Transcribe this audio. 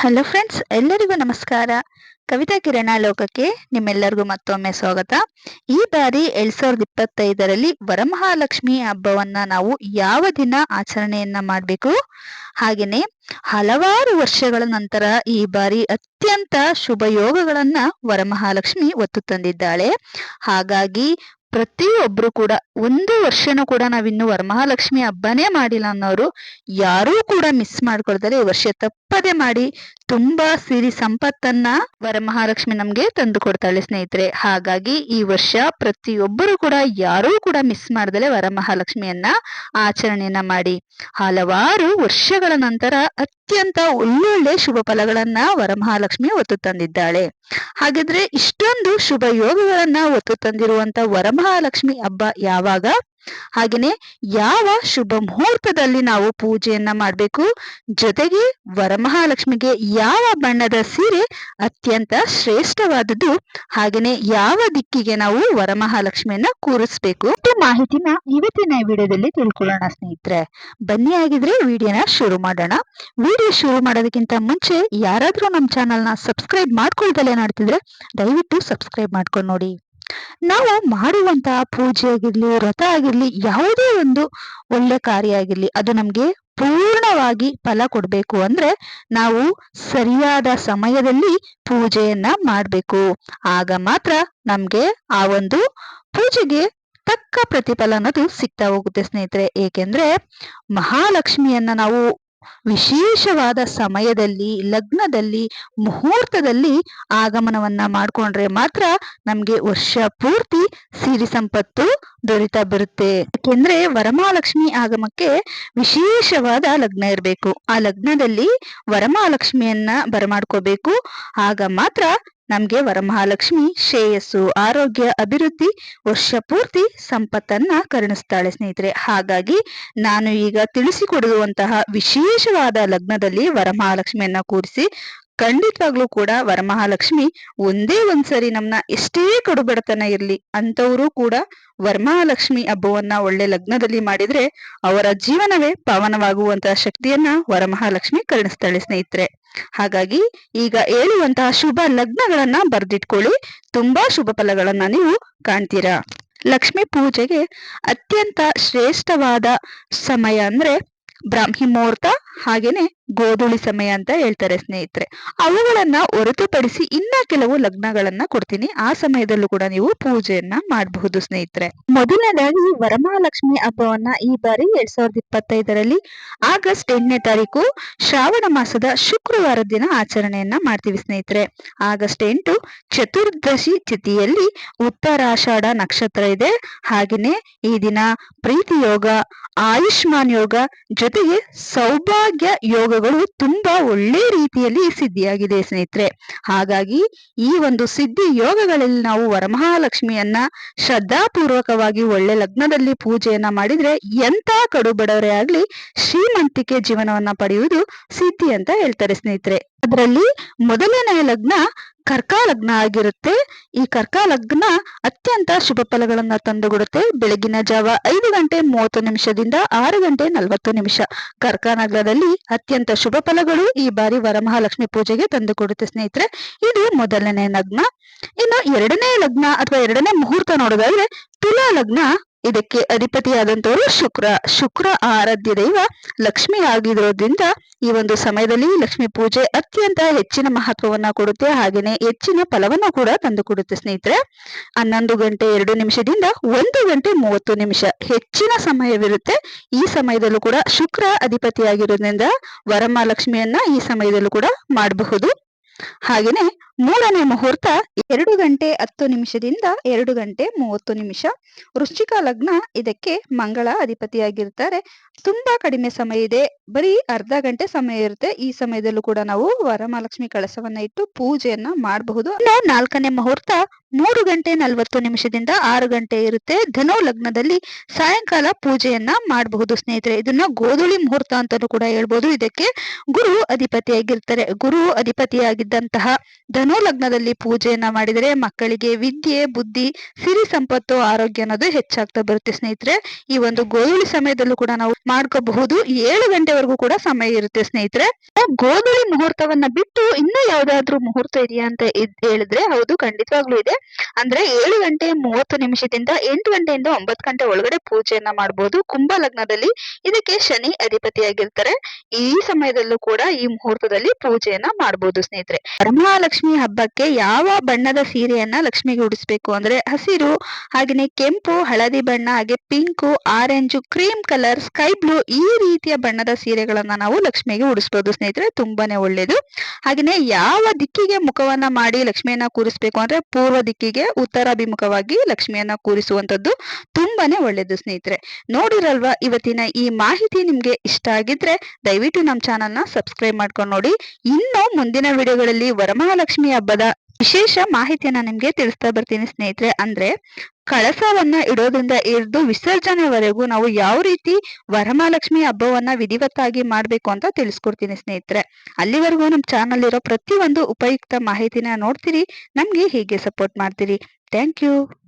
Hello friends ಎಲ್ಲರಿಗೂ ನಮಸ್ಕಾರ. ಕವಿತಾ ಕಿರಣ ಲೋಕಕ್ಕೆ ನಿಮ್ಮೆಲ್ಲರಿಗೂ ಮತ್ತೊಮ್ಮೆ ಸ್ವಾಗತ. ಈ ಬಾರಿ ಎರಡ್ ಸಾವಿರದ ಇಪ್ಪತ್ತೈದರಲ್ಲಿ ವರಮಹಾಲಕ್ಷ್ಮಿ ಹಬ್ಬವನ್ನ ನಾವು ಯಾವ ದಿನ ಆಚರಣೆಯನ್ನ ಮಾಡಬೇಕು? ಹಾಗೆಯೇ ಹಲವಾರು ವರ್ಷಗಳ ನಂತರ ಈ ಬಾರಿ ಅತ್ಯಂತ ಶುಭ ಯೋಗಗಳನ್ನ ವರಮಹಾಲಕ್ಷ್ಮಿ ಒತ್ತು ತಂದಿದ್ದಾಳೆ. ಹಾಗಾಗಿ ಪ್ರತಿಯೊಬ್ರು ಕೂಡ ಒಂದು ವರ್ಷನೂ ಕೂಡ ನಾವಿನ್ನು ವರಮಹಾಲಕ್ಷ್ಮಿ ಹಬ್ಬನೇ ಮಾಡಿಲ್ಲ ಅನ್ನೋರು ಯಾರೂ ಕೂಡ ಮಿಸ್ ಮಾಡ್ಕೊಳ್ತಾರೆ ಈ ವರ್ಷ ತಪ್ಪದೆ ಮಾಡಿ ತುಂಬಾ ಸಿರಿ ಸಂಪತ್ತನ್ನ ವರಮಹಾಲಕ್ಷ್ಮಿ ನಮ್ಗೆ ತಂದು ಕೊಡ್ತಾಳೆ ಸ್ನೇಹಿತರೆ. ಹಾಗಾಗಿ ಈ ವರ್ಷ ಪ್ರತಿಯೊಬ್ಬರು ಕೂಡ ಯಾರೂ ಕೂಡ ಮಿಸ್ ಮಾಡ್ದಲೆ ವರಮಹಾಲಕ್ಷ್ಮಿಯನ್ನ ಆಚರಣೆಯನ್ನ ಮಾಡಿ. ಹಲವಾರು ವರ್ಷಗಳ ನಂತರ ಅತ್ಯಂತ ಒಳ್ಳೊಳ್ಳೆ ಶುಭ ಫಲಗಳನ್ನ ವರಮಹಾಲಕ್ಷ್ಮಿ ಒತ್ತು ತಂದಿದ್ದಾಳೆ. ಹಾಗಿದ್ರೆ ಇಷ್ಟೊಂದು ಶುಭ ಯೋಗಗಳನ್ನ ಹೊತ್ತು ತಂದಿರುವಂತ ವರಮಹಾಲಕ್ಷ್ಮಿ ಹಬ್ಬ ಯಾವಾಗ? ಹಾಗೆಯೇ ಯಾವ ಶುಭ ಮುಹೂರ್ತದಲ್ಲಿ ನಾವು ಪೂಜೆಯನ್ನ ಮಾಡಬೇಕು? ಜೊತೆಗೆ ವರಮಹಾಲಕ್ಷ್ಮಿಗೆ ಯಾವ ಬಣ್ಣದ ಸೀರೆ ಅತ್ಯಂತ ಶ್ರೇಷ್ಠವಾದದ್ದು? ಹಾಗೆಯೇ ಯಾವ ದಿಕ್ಕಿಗೆ ನಾವು ವರಮಹಾಲಕ್ಷ್ಮಿಯನ್ನ ಕೂರಿಸ್ಬೇಕು? ಮಾಹಿತಿನ ಇವತ್ತಿನ ವಿಡಿಯೋದಲ್ಲಿ ತಿಳ್ಕೊಳ್ಳೋಣ ಸ್ನೇಹಿತರೆ. ಬನ್ನಿ ಆಗಿದ್ರೆ ವಿಡಿಯೋನ ಶುರು ಮಾಡೋಣ. ವಿಡಿಯೋ ಶುರು ಮಾಡೋದಕ್ಕಿಂತ ಮುಂಚೆ ಯಾರಾದ್ರೂ ನಮ್ಮ ಚಾನಲ್ನ ಸಬ್ಸ್ಕ್ರೈಬ್ ಮಾಡ್ಕೊಳ್ದಲ್ಲೇ ನೋಡ್ತಿದ್ರೆ ದಯವಿಟ್ಟು ಸಬ್ಸ್ಕ್ರೈಬ್ ಮಾಡ್ಕೊಂಡು ನೋಡಿ. ನಾವು ಮಾಡುವಂತಹ ಪೂಜೆ ಆಗಿರ್ಲಿ, ವ್ರತ ಆಗಿರ್ಲಿ, ಯಾವುದೇ ಒಂದು ಒಳ್ಳೆ ಕಾರ್ಯ ಆಗಿರ್ಲಿ, ಅದು ನಮ್ಗೆ ಪೂರ್ಣವಾಗಿ ಫಲ ಕೊಡ್ಬೇಕು ಅಂದ್ರೆ ನಾವು ಸರಿಯಾದ ಸಮಯದಲ್ಲಿ ಪೂಜೆಯನ್ನ ಮಾಡ್ಬೇಕು. ಆಗ ಮಾತ್ರ ನಮ್ಗೆ ಆ ಒಂದು ಪೂಜೆಗೆ ತಕ್ಕ ಪ್ರತಿಫಲ ಅನ್ನೋದು ಸಿಗ್ತಾ ಹೋಗುತ್ತೆ ಸ್ನೇಹಿತರೆ. ಏಕೆಂದ್ರೆ ಮಹಾಲಕ್ಷ್ಮಿಯನ್ನ ನಾವು ವಿಶೇಷವಾದ ಸಮಯದಲ್ಲಿ, ಲಗ್ನದಲ್ಲಿ, ಮುಹೂರ್ತದಲ್ಲಿ ಆಗಮನವನ್ನ ಮಾಡ್ಕೊಂಡ್ರೆ ಮಾತ್ರ ನಮ್ಗೆ ವರ್ಷ ಪೂರ್ತಿ ಸಿರಿ ಸಂಪತ್ತು ದೊರೀತಾ ಬರುತ್ತೆ. ಯಾಕೆಂದ್ರೆ ವರಮಹಾಲಕ್ಷ್ಮಿ ಆಗಮಕ್ಕೆ ವಿಶೇಷವಾದ ಲಗ್ನ ಇರಬೇಕು. ಆ ಲಗ್ನದಲ್ಲಿ ವರಮಹಾಲಕ್ಷ್ಮಿಯನ್ನ ಬರಮಾಡ್ಕೋಬೇಕು. ಆಗ ಮಾತ್ರ ನಮ್ಗೆ ವರಮಹಾಲಕ್ಷ್ಮಿ ಶ್ರೇಯಸ್ಸು, ಆರೋಗ್ಯ, ಅಭಿವೃದ್ಧಿ, ವರ್ಷ ಪೂರ್ತಿ ಸಂಪತ್ತನ್ನ ಕರುಣಿಸ್ತಾಳೆ ಸ್ನೇಹಿತರೆ. ಹಾಗಾಗಿ ನಾನು ಈಗ ತಿಳಿಸಿಕೊಡುವಂತಹ ವಿಶೇಷವಾದ ಲಗ್ನದಲ್ಲಿ ವರಮಹಾಲಕ್ಷ್ಮಿಯನ್ನ ಕೂರಿಸಿ ಖಂಡಿತವಾಗ್ಲೂ ಕೂಡ ವರಮಹಾಲಕ್ಷ್ಮಿ ಒಂದೇ ಒಂದ್ಸರಿ ನಮ್ನ ಎಷ್ಟೇ ಕಡುಬಡತನ ಇರ್ಲಿ ಅಂತವರು ಕೂಡ ವರಮಹಾಲಕ್ಷ್ಮಿ ಹಬ್ಬವನ್ನ ಒಳ್ಳೆ ಲಗ್ನದಲ್ಲಿ ಮಾಡಿದ್ರೆ ಅವರ ಜೀವನವೇ ಪಾವನವಾಗುವಂತಹ ಶಕ್ತಿಯನ್ನ ವರಮಹಾಲಕ್ಷ್ಮಿ ಕರುಣಿಸ್ತಾಳೆ ಸ್ನೇಹಿತರೆ. ಹಾಗಾಗಿ ಈಗ ಹೇಳುವಂತಹ ಶುಭ ಲಗ್ನಗಳನ್ನ ಬರ್ದಿಟ್ಕೊಳ್ಳಿ, ತುಂಬಾ ಶುಭ ಫಲಗಳನ್ನ ನೀವು ಕಾಣ್ತೀರಾ. ಲಕ್ಷ್ಮಿ ಪೂಜೆಗೆ ಅತ್ಯಂತ ಶ್ರೇಷ್ಠವಾದ ಸಮಯ ಅಂದ್ರೆ ಬ್ರಾಹ್ಮಿ ಮುಹೂರ್ತ ಹಾಗೇನೆ ಗೋಧುಳಿ ಸಮಯ ಅಂತ ಹೇಳ್ತಾರೆ ಸ್ನೇಹಿತರೆ. ಅವುಗಳನ್ನ ಹೊರತುಪಡಿಸಿ ಇನ್ನ ಕೆಲವು ಲಗ್ನಗಳನ್ನ ಕೊಡ್ತೀನಿ. ಆ ಸಮಯದಲ್ಲೂ ಕೂಡ ನೀವು ಪೂಜೆಯನ್ನ ಮಾಡಬಹುದು ಸ್ನೇಹಿತರೆ. ಮೊದಲನೇದಾಗಿ ವರಮಹಾಲಕ್ಷ್ಮಿ ಹಬ್ಬವನ್ನ ಈ ಬಾರಿ ಎರಡ್ ಸಾವಿರದ ಇಪ್ಪತ್ತೈದರಲ್ಲಿ ಆಗಸ್ಟ್ ಎಂಟನೇ ತಾರೀಕು ಶ್ರಾವಣ ಮಾಸದ ಶುಕ್ರವಾರ ದಿನ ಆಚರಣೆಯನ್ನ ಮಾಡ್ತೀವಿ ಸ್ನೇಹಿತರೆ. ಆಗಸ್ಟ್ ಎಂಟು ಚತುರ್ದಶಿ ತಿಥಿಯಲ್ಲಿ ಉತ್ತರಾಷಾಢ ನಕ್ಷತ್ರ ಇದೆ. ಹಾಗೇನೆ ಈ ದಿನ ಪ್ರೀತಿ ಯೋಗ, ಆಯುಷ್ಮಾನ್ ಯೋಗ ಜೊತೆಗೆ ಸೌಭಾಗ್ಯ ಯೋಗಗಳು ತುಂಬಾ ಒಳ್ಳೆ ರೀತಿಯಲ್ಲಿ ಸಿದ್ಧಿಯಾಗಿದೆ ಸ್ನೇಹಿತರೆ. ಹಾಗಾಗಿ ಈ ಒಂದು ಸಿದ್ಧಿ ಯೋಗಗಳಲ್ಲಿ ನಾವು ವರಮಹಾಲಕ್ಷ್ಮಿಯನ್ನ ಶ್ರದ್ಧಾಪೂರ್ವಕವಾಗಿ ಒಳ್ಳೆ ಲಗ್ನದಲ್ಲಿ ಪೂಜೆಯನ್ನ ಮಾಡಿದ್ರೆ ಎಂತ ಕಡುಬಡವರೇ ಆಗ್ಲಿ ಶ್ರೀಮಂತಿಕೆ ಜೀವನವನ್ನ ಪಡೆಯುವುದು ಸಿದ್ಧಿ ಅಂತ ಹೇಳ್ತಾರೆ ಸ್ನೇಹಿತರೆ. ಅದರಲ್ಲಿ ಮೊದಲನೇ ಲಗ್ನ ಕರ್ಕ ಲಗ್ನ ಆಗಿರುತ್ತೆ. ಈ ಕರ್ಕ ಲಗ್ನ ಅತ್ಯಂತ ಶುಭ ಫಲಗಳನ್ನ ತಂದುಕೊಡುತ್ತೆ. ಬೆಳಗಿನ ಜಾವ ಐದು ಗಂಟೆ ಮೂವತ್ತು ನಿಮಿಷದಿಂದ ಆರು ಗಂಟೆ ನಲವತ್ತು ನಿಮಿಷ. ಕರ್ಕ ಅತ್ಯಂತ ಶುಭ ಫಲಗಳು ಈ ಬಾರಿ ವರಮಹಾಲಕ್ಷ್ಮಿ ಪೂಜೆಗೆ ತಂದುಕೊಡುತ್ತೆ ಸ್ನೇಹಿತರೆ. ಇದು ಮೊದಲನೇ ಲಗ್ನ. ಇನ್ನು ಎರಡನೇ ಲಗ್ನ ಅಥವಾ ಎರಡನೇ ಮುಹೂರ್ತ ನೋಡೋದಾದ್ರೆ ತುಲಾ ಲಗ್ನ ಇದಕ್ಕೆ ಅಧಿಪತಿಯಾದಂಥವರು ಶುಕ್ರ. ಶುಕ್ರ ಆರಾಧ್ಯ ದೈವ, ಲಕ್ಷ್ಮಿ ಆಗಿರೋದ್ರಿಂದ ಈ ಒಂದು ಸಮಯದಲ್ಲಿ ಲಕ್ಷ್ಮಿ ಪೂಜೆ ಅತ್ಯಂತ ಹೆಚ್ಚಿನ ಮಹತ್ವವನ್ನ ಕೊಡುತ್ತೆ. ಹಾಗೇನೆ ಹೆಚ್ಚಿನ ಫಲವನ್ನು ಕೂಡ ತಂದು ಕೊಡುತ್ತೆ ಸ್ನೇಹಿತರೆ. ಹನ್ನೊಂದು ಗಂಟೆ ಎರಡು ನಿಮಿಷದಿಂದ ಒಂದು ಗಂಟೆ ಮೂವತ್ತು ನಿಮಿಷ ಹೆಚ್ಚಿನ ಸಮಯವಿರುತ್ತೆ. ಈ ಸಮಯದಲ್ಲೂ ಕೂಡ ಶುಕ್ರ ಅಧಿಪತಿಯಾಗಿರೋದ್ರಿಂದ ವರಮಹಾಲಕ್ಷ್ಮಿಯನ್ನ ಈ ಸಮಯದಲ್ಲೂ ಕೂಡ ಮಾಡಬಹುದು. ಹಾಗೇನೆ ಮೂರನೇ ಮುಹೂರ್ತ ಎರಡು ಗಂಟೆ ಹತ್ತು ನಿಮಿಷದಿಂದ ಎರಡು ಗಂಟೆ ಮೂವತ್ತು ನಿಮಿಷ. ವೃಶ್ಚಿಕ ಲಗ್ನ ಇದಕ್ಕೆ ಮಂಗಳ ಅಧಿಪತಿಯಾಗಿರ್ತಾರೆ. ತುಂಬಾ ಕಡಿಮೆ ಸಮಯ ಇದೆ. ಬರೀ ಅರ್ಧ ಗಂಟೆ ಸಮಯ ಇರುತ್ತೆ. ಈ ಸಮಯದಲ್ಲೂ ಕೂಡ ನಾವು ವರಮಹಾಲಕ್ಷ್ಮಿ ಕಳಸವನ್ನ ಇಟ್ಟು ಪೂಜೆಯನ್ನ ಮಾಡಬಹುದು. ನಾಲ್ಕನೇ ಮುಹೂರ್ತ ಮೂರು ಗಂಟೆ ನಲವತ್ತು ನಿಮಿಷದಿಂದ ಆರು ಗಂಟೆ ಇರುತ್ತೆ. ಧನು ಲಗ್ನದಲ್ಲಿ ಸಾಯಂಕಾಲ ಪೂಜೆಯನ್ನ ಮಾಡಬಹುದು ಸ್ನೇಹಿತರೆ. ಇದನ್ನ ಗೋಧುಳಿ ಮುಹೂರ್ತ ಅಂತಾನೂ ಕೂಡ ಹೇಳ್ಬೋದು. ಇದಕ್ಕೆ ಗುರು ಅಧಿಪತಿಯಾಗಿರ್ತಾರೆ. ಗುರು ಅಧಿಪತಿಯಾಗಿದ್ದಂತಹ ಧನು ಧನು ಲಗ್ನದಲ್ಲಿ ಪೂಜೆಯನ್ನ ಮಾಡಿದರೆ ಮಕ್ಕಳಿಗೆ ವಿದ್ಯೆ, ಬುದ್ಧಿ, ಸಿರಿ ಸಂಪತ್ತು, ಆರೋಗ್ಯ ಅನ್ನೋದು ಹೆಚ್ಚಾಗ್ತಾ ಬರುತ್ತೆ ಸ್ನೇಹಿತರೆ. ಈ ಒಂದು ಗೋಧುಳಿ ಸಮಯದಲ್ಲೂ ಕೂಡ ನಾವು ಮಾಡ್ಕೋಬಹುದು. ಏಳು ಗಂಟೆವರೆಗೂ ಕೂಡ ಸಮಯ ಇರುತ್ತೆ ಸ್ನೇಹಿತರೆ. ಗೋಧುಳಿ ಮುಹೂರ್ತವನ್ನ ಬಿಟ್ಟು ಇನ್ನೂ ಯಾವ್ದಾದ್ರು ಮುಹೂರ್ತ ಇದೆಯಾ ಅಂತ ಹೇಳಿದ್ರೆ ಹೌದು, ಖಂಡಿತವಾಗ್ಲೂ ಇದೆ. ಅಂದ್ರೆ ಏಳು ಗಂಟೆ ಮೂವತ್ತು ನಿಮಿಷದಿಂದ ಎಂಟು ಗಂಟೆಯಿಂದ ಒಂಬತ್ತು ಗಂಟೆ ಒಳಗಡೆ ಪೂಜೆಯನ್ನ ಮಾಡಬಹುದು ಕುಂಭ ಲಗ್ನದಲ್ಲಿ ಇದಕ್ಕೆ ಶನಿ ಅಧಿಪತಿಯಾಗಿರ್ತಾರೆ. ಈ ಸಮಯದಲ್ಲೂ ಕೂಡ ಈ ಮುಹೂರ್ತದಲ್ಲಿ ಪೂಜೆಯನ್ನ ಮಾಡಬಹುದು ಸ್ನೇಹಿತರೆ. ವರಮಹಾಲಕ್ಷ್ಮಿ ಹಬ್ಬಕ್ಕೆ ಯಾವ ಬಣ್ಣದ ಸೀರೆಯನ್ನ ಲಕ್ಷ್ಮಿಗೆ ಉಡಿಸ್ಬೇಕು ಅಂದ್ರೆ ಹಸಿರು ಹಾಗೆಯೇ ಕೆಂಪು, ಹಳದಿ ಬಣ್ಣ, ಹಾಗೆ pink, orange, cream colour, sky blue ಈ ರೀತಿಯ ಬಣ್ಣದ ಸೀರೆಗಳನ್ನ ನಾವು ಲಕ್ಷ್ಮಿಗೆ ಉಡಿಸ್ಬೋದು ಸ್ನೇಹಿತರೆ, ತುಂಬಾನೇ ಒಳ್ಳೇದು. ಹಾಗೆಯೇ ಯಾವ ದಿಕ್ಕಿಗೆ ಮುಖವನ್ನ ಮಾಡಿ ಲಕ್ಷ್ಮಿಯನ್ನ ಕೂರಿಸ್ಬೇಕು ಅಂದ್ರೆ ಪೂರ್ವ ದಿಕ್ಕಿಗೆ ಉತ್ತರಾಭಿಮುಖವಾಗಿ ಲಕ್ಷ್ಮಿಯನ್ನ ಕೂರಿಸುವಂತದ್ದು ತುಂಬಾನೇ ಒಳ್ಳೇದು ಸ್ನೇಹಿತರೆ. ನೋಡಿರಲ್ವಾ, ಇವತ್ತಿನ ಈ ಮಾಹಿತಿ ನಿಮ್ಗೆ ಇಷ್ಟ ಆಗಿದ್ರೆ ದಯವಿಟ್ಟು ನಮ್ಮ ಚಾನಲ್ನ ಸಬ್ಸ್ಕ್ರೈಬ್ ಮಾಡ್ಕೊಂಡು ನೋಡಿ. ಇನ್ನು ಮುಂದಿನ ವಿಡಿಯೋಗಳಲ್ಲಿ ವರಮಹಾಲಕ್ಷ್ಮಿ ಹಬ್ಬದ ವಿಶೇಷ ಮಾಹಿತಿಯನ್ನ ನಿಮ್ಗೆ ತಿಳಿಸ್ತಾ ಬರ್ತೀನಿ ಸ್ನೇಹಿತರೆ. ಅಂದ್ರೆ ಕಳಸವನ್ನ ಇಡೋದ್ರಿಂದ ಹಿಡಿದು ವಿಸರ್ಜನೆವರೆಗೂ ನಾವು ಯಾವ ರೀತಿ ವರಮಹಾಲಕ್ಷ್ಮಿ ಹಬ್ಬವನ್ನ ವಿಧಿವತ್ತಾಗಿ ಮಾಡ್ಬೇಕು ಅಂತ ತಿಳಿಸ್ಕೊಡ್ತೀನಿ ಸ್ನೇಹಿತರೆ. ಅಲ್ಲಿವರೆಗೂ ನಮ್ಮ ಚಾನಲ್ ಇರೋ ಪ್ರತಿಯೊಂದು ಉಪಯುಕ್ತ ಮಾಹಿತಿನ ನೋಡ್ತೀರಿ, ನಮ್ಗೆ ಹೀಗೆ ಸಪೋರ್ಟ್ ಮಾಡ್ತೀರಿ. Thank you